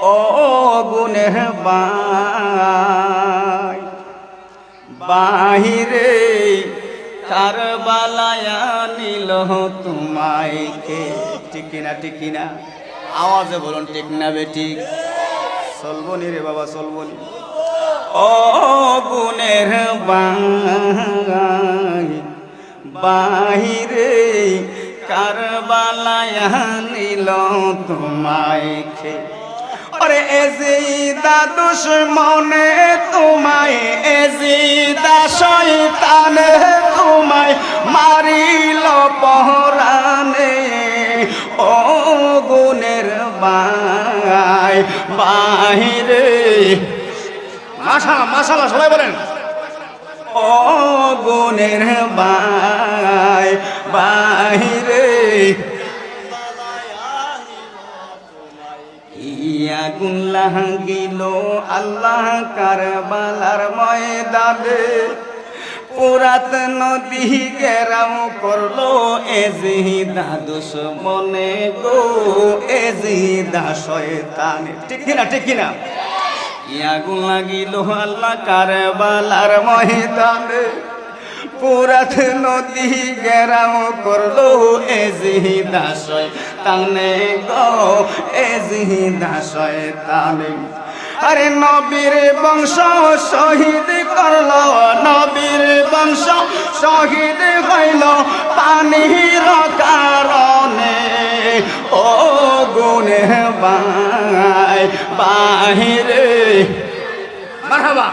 ও by বাহিরে কারবালায়া নিল তোমায় কে? ঠিক কিনা, ঠিক আওয়াজে বলুন, ঠিক না বে ঠিক চলবনি রে বাবা চলবনি ও গুনের বাই বাহিরে কারবালায়া নিল তোমায় খে আরে এজিদা দুশ্মনে তোমায়, এজিদা শয়তানে তোমায় মারিল পহরানে। ও গুনের বাই বাহিরে। মাশা মাশাআল্লাহ, সবাই বলেন। ও গুনের বাই বাহিরে। ইয়া গুল্লাহ গিল আল্লাহ কারবালার ময়দানে। পুরাত নদী গেরাও করল এজিদা দুশ্মনে গো এজিদা শয়তানে। ঠিক কিনা ঠিক কিনা? ইয়াগুন লাগিল আল্লাহ কারবালার ময়দানে। পুরাত নদী গেরাও করল এজিদা শয়তানে গো এজিদা শয়তানে। আরে নবীর বংশ শহীদ করল, নবীর বংশ শহীদ হইল পানির কারণে। ও গুনে বাই বাহিরে। মারহাবা।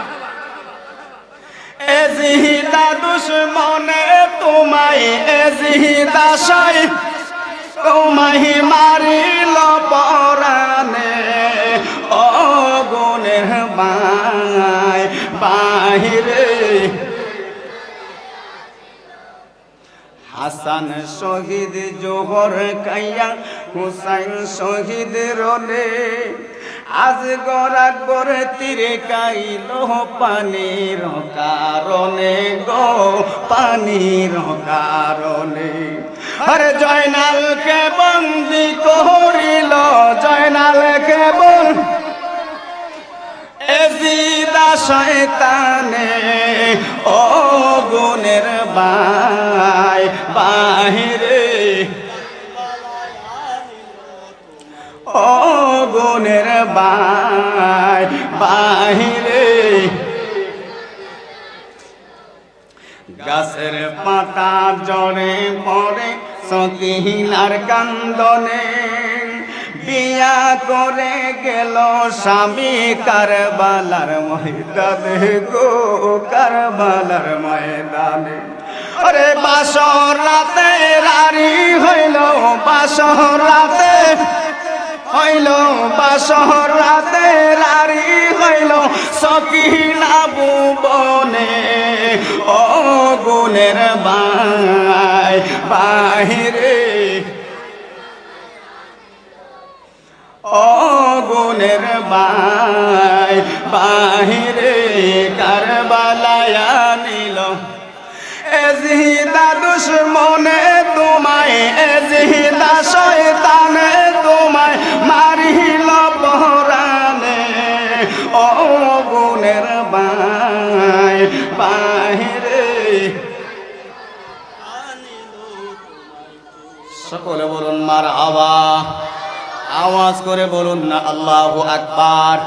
এজিদা দুশ্মনে তোমায় এজিদা শয় তোমায় মারিল পরানে ও গুনে বাই বাহিরে। হাসান শহীদ জোহর কাইয়া, হুসাইন শহীদ রনে আজ গড়া গড়ে তীরে কাইল পানির কারণে গো, পানির কারণে। আরে জয়নালকে বন্দি করিল, জয়নালকে বল। এজিদা শয়তানে, ও গুনের বাই বাহিরে। ও গুনের বাই বাহিরে। গাছের পাতা জড়ে পড়ে সকিহিনার কান্দনে বিয়া করে গেল স্বামী কারবালার ময়দানে গো কারবালার ময়দানে। আরে বাসর রাতে রারি হইল, বাসর রাতে হইল, বাসর রাতে রারি হইল সকিনা ভুবনে ও গুনের বাই বাহিরে। ও গুনের বাই বাহিরে কারবালায়া নিল এজিদা দুশ্মনে তোমায় ও বাই বাহিরে। সকলে বলুন মার আওয়া। আওয়াজ করে বলুন না আল্লাহ আকবার।